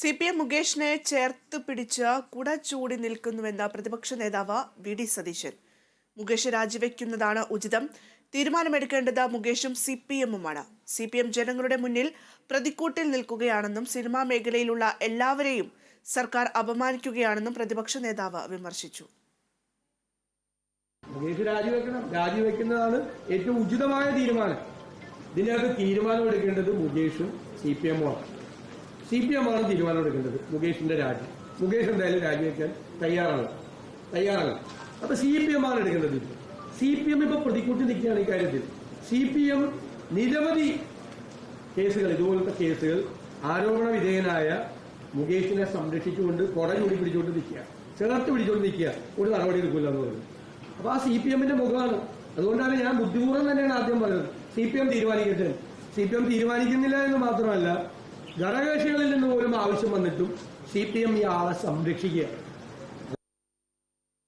C P M മുകേഷിനെ ചേർത്ത് പിടിച്ച് കുട ചൂടി നിൽക്കുന്നുവെന്ന പ്രതിപക്ഷ നേതാവ് വി ഡി സതീശൻ. മുകേഷ് രാജിവെക്കുന്നതാണ് ഉചിതം. തീരുമാനമെടുക്കേണ്ടത് മുകേഷും സി പി എമ്മുമാണ്. സി പി എം ജനങ്ങളുടെ മുന്നിൽ പ്രതിക്കൂട്ടിൽ നിൽക്കുകയാണെന്നും സിനിമാ മേഖലയിലുള്ള എല്ലാവരെയും സർക്കാർ അപമാനിക്കുകയാണെന്നും പ്രതിപക്ഷ നേതാവ് വിമർശിച്ചു. മുകേഷ് രാജിവെക്കണം. രാജിവെക്കുന്നതാണ് ഏറ്റവും ഉചിതമായ തീരുമാനം. ഇതിനകത്ത് തീരുമാനമെടുക്കേണ്ടത് മുകേഷും സി പി എമ്മുമാണ്. സി പി എം ആണ് തീരുമാനം എടുക്കേണ്ടത് മുകേഷിന്റെ രാജി. മുകേഷ് എന്തായാലും രാജിവെക്കാൻ തയ്യാറാണ്. തയ്യാറാണ്. അപ്പൊ സി പി എം ആണ് എടുക്കേണ്ടത് സി പി എം ഇപ്പൊ പ്രതിക്കൂട്ടി നിൽക്കുകയാണ് ഈ കാര്യത്തിൽ. സി പി എം നിരവധി കേസുകൾ ഇതുപോലത്തെ കേസുകൾ ആരോപണ വിധേയനായ മുകേഷിനെ സംരക്ഷിച്ചുകൊണ്ട് കൊട പിടിച്ചുകൊണ്ട് നിൽക്കുക. ചേർത്ത് പിടിച്ചുകൊണ്ട് നിൽക്കുക. ഒരു നടപടി എടുക്കില്ല എന്ന് പറഞ്ഞു അപ്പൊ ആ സി പി എമ്മിന്റെ മുഖമാണ്. അതുകൊണ്ടാണ് ഞാൻ ബുദ്ധിപൂർവം തന്നെയാണ് ആദ്യം പറയുന്നത് സി പി എം തീരുമാനിക്കട്ടെ. സി പി എം തീരുമാനിക്കുന്നില്ല എന്ന് മാത്രമല്ല ഘടകകക്ഷികളിൽ നിന്ന് പോലും ആവശ്യം വന്നിട്ടും സി പി എം ഈ ആളെ സംരക്ഷിക്കുക